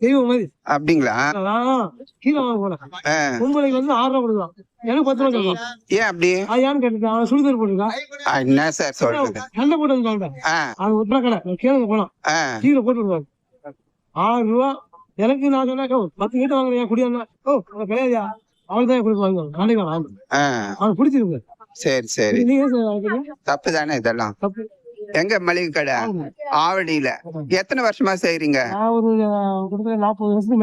தெய்வம் மாதிரி. அப்படிங்களா? கீழே போனேன். பொம்பளைக்கு வந்து ஆறு ரூபா கொடுக்கலாம் எனக்கு பத்து ரூபா கொடுக்கலாம் ஏன் அப்படி? அது ஏன்னு கேட்டுட்டான் அவன் சுடுதல் போட்டுருக்கான் ஆ, என்ன சார் சொல்றது? சண்டை போட்டு வந்து சொல்றேன் ஆ அவன் விட்டுற கடை போலாம். ஆ. கீழே போட்டு விடுவாங்க ஆறு ரூபா. எனக்கு நான் சொன்னேன் "ஓ, பத்து கிட்ட வாங்குறியா? குடியா ஓ கிடையாதுயா அவள் தான் கொடுப்பாங்க நாளைக்கு அவன் பிடிச்சிருக்கு சரி சரி. ஏன்? தப்பு தானே இதெல்லாம்? தப்பு. எங்க மளிகை கடை? ஆவடியில எத்தனை வருஷமா கிட்டத்தட்ட நாற்பது வருஷத்துக்கு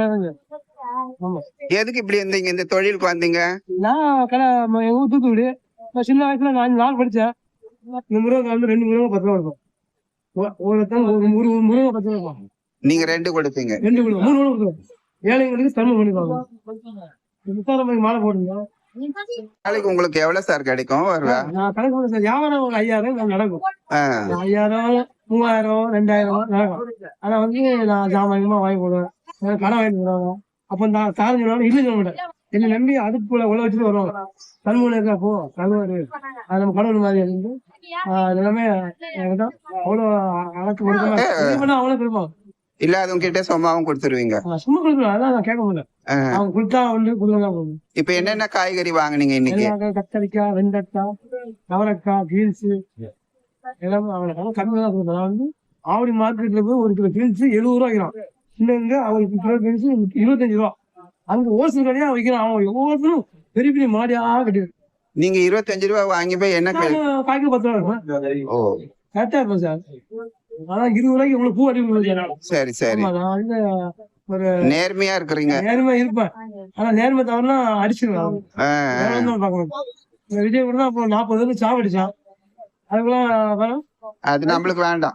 ஆமா. எதுக்கு இப்படி இருந்தீங்க? இந்த தொழிலுக்கு வந்தீங்க? நான் கடை எங்க ஊர் தூத்துக்குடி. நான் சின்ன வயசுல நான் நாள் படிச்சேன். இந்த முருகை வந்து ரெண்டு முருகை பத்து ரூபா இருக்கும் ஒரு முரு ஒரு முருகை பத்து ரூபா இருக்கும். நீங்க ரெண்டு கொடுப்பீங்க ரெண்டு முருகை மூணு கொடுத்துருவோம் ஏழைங்களுக்கு தர்மம் பண்ணிப்பாங்க முத்தாரம்மைக்கு மாலை போடுங்க. நாளைக்கு உங்களுக்கு எவ்வளவு சார் கிடைக்கும்? பண்ண சார் வியாபாரம் ஒரு ஐயாயிரம் நடக்கும். ஐயாயிரம் மூவாயிரம் ரெண்டாயிரம் நடக்கும். ஆனா வந்து நான் ஜாமான் வாங்கி போடுவேன். கடன் வாங்கி போடுவாங்க. அப்ப நான் தாரம் சொன்னாலும் இல்லை சொல்ல மாட்டேன் என்னை நம்பி அடுப்புல உள்ள வச்சுட்டு வருவாங்க. கண்மூணு இருக்கா போ கழுவாரு அது நம்ம கடவுள் மாதிரி இருந்து. எல்லாமே என்கிட்ட அவ்வளோ அழகு கொடுக்கணும் அவ்வளோ கொடுப்பாங்க இல்லாதவங்க கிட்ட சும்மாவும் கொடுத்துருவீங்க சும்மா கொடுக்கணும் அதான் கேட்க முடியல. அவங்க கொடுத்தா கொடுக்கலாம் போகணும் இப்ப என்னென்ன காய்கறி வாங்குனீங்க இன்னைக்கு கத்தரிக்காய் வெண்டைக்காய் கவரைக்காய் பீன்ஸ் எல்லாமே அவங்களுக்கு கம்மி தான் கொடுப்பேன் நான் வந்து ஆவடி மார்க்கெட்ல போய் ஒரு கிலோ பீன்ஸ் எழுபது ரூபா வைக்கிறான் இன்னங்க அவங்களுக்கு கிலோ பீன்ஸ் இருபத்தஞ்சு ரூபா அங்க ஹோல்சேல் கடையா வைக்கிறான் அவன் ஒவ்வொருத்தரும் பெரிய பெரிய மாடியா கட்டிடு நீங்க இருபத்தஞ்சு ரூபாய் வாங்கி போய் என்ன கே- காய்க்கு பத்து ரூபா இருக்கும் கரெக்டா இருப்பேன் சார் ஆனா இருபது ரூபாய்க்கு உங்களுக்கு பூ அடிக்க சரி சரி. ஆமா நான் வந்து ஒரு நேர்மையா இருக்கிறீங்க. நேர்மை இருப்பேன் ஆனா நேர்மை தவறுனா அடிச்சிருவேன் விஜய் கூட தான் அப்போ நாற்பது சாவடிச்சான். வேணாம். அது நம்மளுக்கு வேண்டாம்.